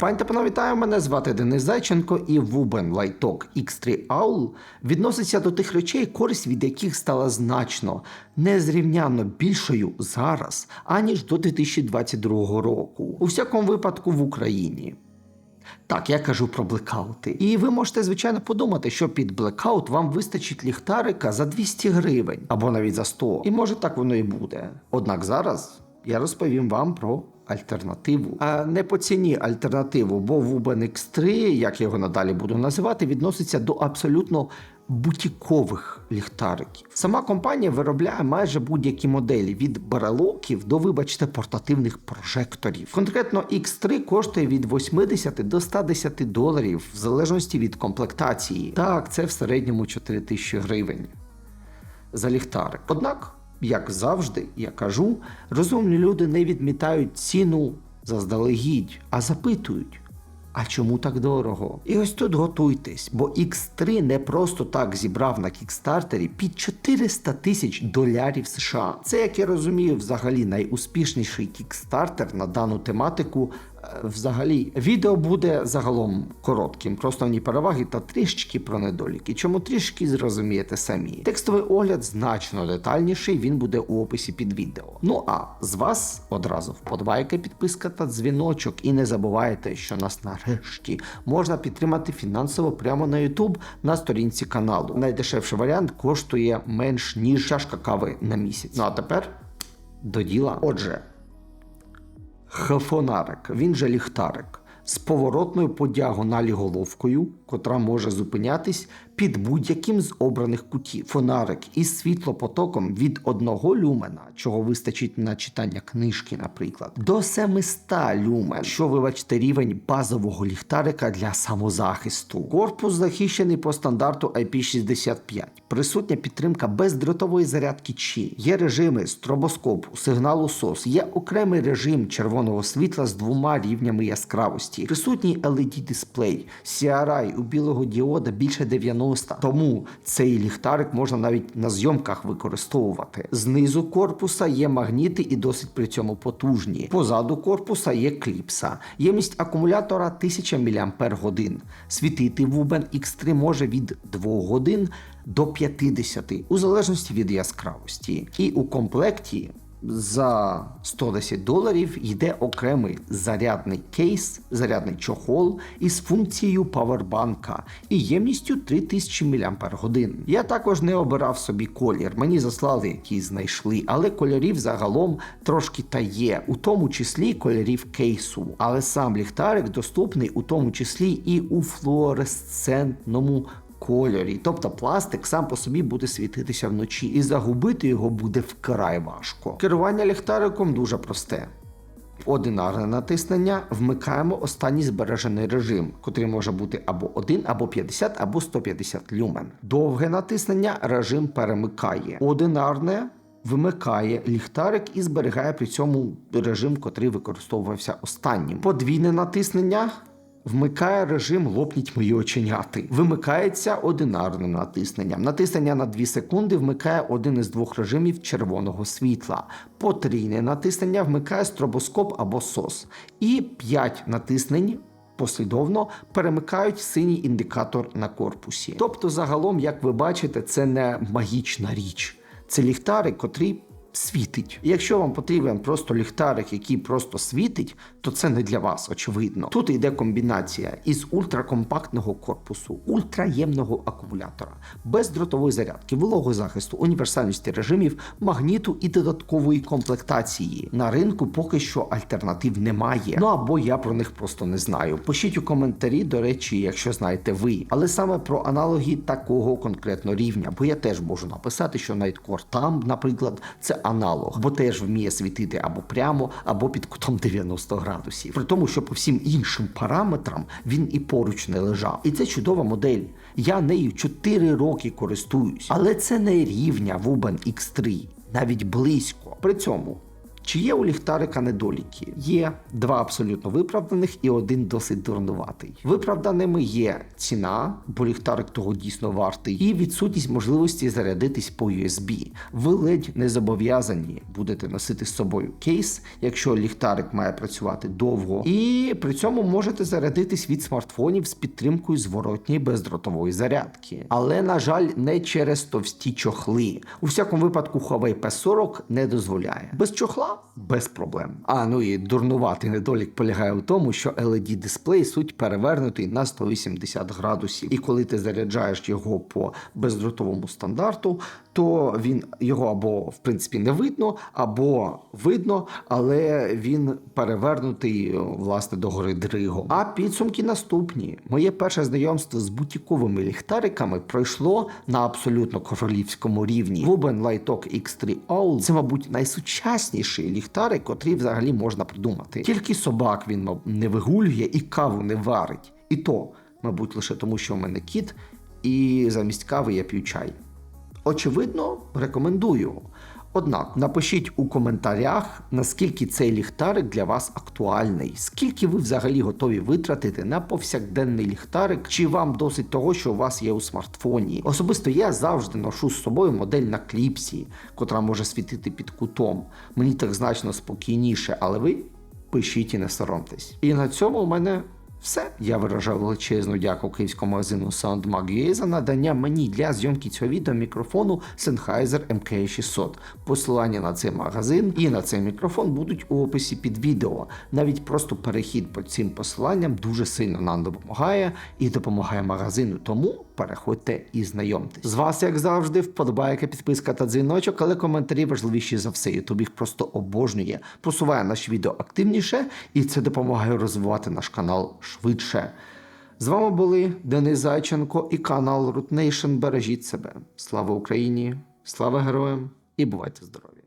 Пані та панове, вітаю, мене звати Денис Зайченко і Вубен Лайток X3 Aul відноситься до тих речей, користь від яких стала значно незрівнянно більшою зараз, аніж до 2022 року. У всякому випадку в Україні. Так, я кажу про блекаути. І ви можете, звичайно, подумати, що під блекаут вам вистачить ліхтарика за 200 гривень або навіть за 100. І може так воно і буде. Однак зараз я розповім вам про альтернативу. А не по ціні альтернативу, бо Wuben X3, як я його надалі буду називати, відноситься до абсолютно бутікових ліхтариків. Сама компанія виробляє майже будь-які моделі від барелоків до, вибачте, портативних прожекторів. Конкретно X3 коштує від 80 до 110 доларів в залежності від комплектації. Так, це в середньому 4 тисячі гривень за ліхтарик. Однак, як завжди, я кажу, розумні люди не відмітають ціну заздалегідь, а запитують. А чому так дорого? І ось тут готуйтесь, бо X3 не просто так зібрав на кікстартері під 400 тисяч долярів США. Це, як я розумію, взагалі найуспішніший кікстартер на дану тематику. Взагалі, відео буде загалом коротким, про основні переваги та трішечки про недоліки. Чому трішки зрозумієте самі. Текстовий огляд значно детальніший, він буде у описі під відео. Ну а з вас одразу вподобайка, підписка та дзвіночок. І не забувайте, що нас нарешті можна підтримати фінансово прямо на YouTube на сторінці каналу. Найдешевший варіант коштує менш ніж чашка кави на місяць. Ну а тепер до діла. Отже, Хефонарик, він же ліхтарик, з поворотною по діагоналі головкою, котра може зупинятись під будь-яким з обраних кутів. Фонарик із світлопотоком від 1 люмена, чого вистачить на читання книжки, наприклад, до 700 люмен, що вибачте рівень базового ліхтарика для самозахисту. Корпус захищений по стандарту IP65. Присутня підтримка бездротової зарядки Qi. Є режими стробоскопу, сигналу SOS, є окремий режим червоного світла з двома рівнями яскравості. Присутній LED дисплей, CRI у білого діода більше 90, тому цей ліхтарик можна навіть на зйомках використовувати. Знизу корпуса є магніти і досить при цьому потужні. Позаду корпуса є кліпса. Ємність акумулятора 1000 мАч. Світити Wuben X3 може від 2 годин до 50, у залежності від яскравості. І у комплекті за 110 доларів йде окремий зарядний кейс, зарядний чохол із функцією павербанка і ємністю 3000 мАч. Я також не обирав собі колір, мені заслали, який знайшли, але кольорів загалом трошки та є, у тому числі кольорів кейсу. Але сам ліхтарик доступний у тому числі і у флуоресцентному кольорі. Тобто пластик сам по собі буде світитися вночі, і загубити його буде вкрай важко. Керування ліхтариком дуже просте. Одинарне натиснення вмикаємо останній збережений режим, котрий може бути або 1, або 50, або 150 люмен. Довге натиснення режим перемикає. Одинарне вимикає ліхтарик і зберігає при цьому режим, котрий використовувався останнім. Подвійне натиснення Вмикає режим лопніть мої оченяти. Вимикається одинарним натисненням. Натиснення на 2 секунди вмикає один із двох режимів червоного світла. Потрійне натиснення вмикає стробоскоп або SOS. І 5 натиснень. Послідовно перемикають синій індикатор на корпусі. Тобто, загалом, як ви бачите, це не магічна річ, це ліхтарик, котрий світить. Якщо вам потрібен просто ліхтарик, який просто світить, то це не для вас, очевидно. Тут йде комбінація із ультракомпактного корпусу, ультраємного акумулятора, бездротової зарядки, вологозахисту, універсальності режимів, магніту і додаткової комплектації. На ринку поки що альтернатив немає. Ну або я про них просто не знаю. Пишіть у коментарі, до речі, якщо знаєте ви. Але саме про аналоги такого конкретно рівня, бо я теж можу написати, що Nightcore там, наприклад, це аналог, бо теж вміє світити або прямо, або під кутом 90 градусів. При тому, що по всім іншим параметрам він і поруч не лежав. І це чудова модель. Я нею 4 роки користуюсь, але це не рівня Wuben X3, навіть близько. При цьому Чи є у ліхтарика недоліки? Є два абсолютно виправданих і один досить дурнуватий. Виправданими є ціна, бо ліхтарик того дійсно вартий, і відсутність можливості зарядитись по USB. Ви ледь не зобов'язані будете носити з собою кейс, якщо ліхтарик має працювати довго, і при цьому можете зарядитись від смартфонів з підтримкою зворотньої бездротової зарядки. Але, на жаль, не через товсті чохли. У всякому випадку Huawei P40 не дозволяє. Без чохла без проблем. А ну і дурнуватий недолік полягає в тому, що LED дисплей суть перевернутий на 180 градусів. І коли ти заряджаєш його по бездротовому стандарту, то він його або в принципі не видно, або видно, але він перевернутий власне до гори Дриго. А підсумки наступні: моє перше знайомство з бутіковими ліхтариками пройшло на абсолютно королівському рівні. Woben Lightok X3 Owl – це, мабуть, найсучасніший ліхтарик, котрий взагалі можна придумати. Тільки собак він не вигулює і каву не варить. І то, мабуть, лише тому, що в мене кіт, і замість кави я п'ю чай. Очевидно, рекомендую. Однак напишіть у коментарях, наскільки цей ліхтарик для вас актуальний, скільки ви взагалі готові витратити на повсякденний ліхтарик, чи вам досить того, що у вас є у смартфоні. Особисто я завжди ношу з собою модель на кліпсі, котра може світити під кутом. Мені так значно спокійніше, але ви пишіть і не соромтесь. І на цьому у мене все. Я виражаю величезну дяку київському магазину SoundMag.ua за надання мені для зйомки цього відео мікрофону Sennheiser MK600. Посилання на цей магазин і на цей мікрофон будуть у описі під відео. Навіть просто перехід по цим посиланням дуже сильно нам допомагає і допомагає магазину. Тому переходьте і знайомтесь. З вас, як завжди, вподобайка, підписка та дзвіночок, але коментарі важливіші за все. Ютуб їх просто обожнює, просуває наші відео активніше, і це допомагає розвивати наш канал швидше. З вами були Денис Зайченко і канал Nation. Бережіть себе. Слава Україні, слава героям і бувайте здорові!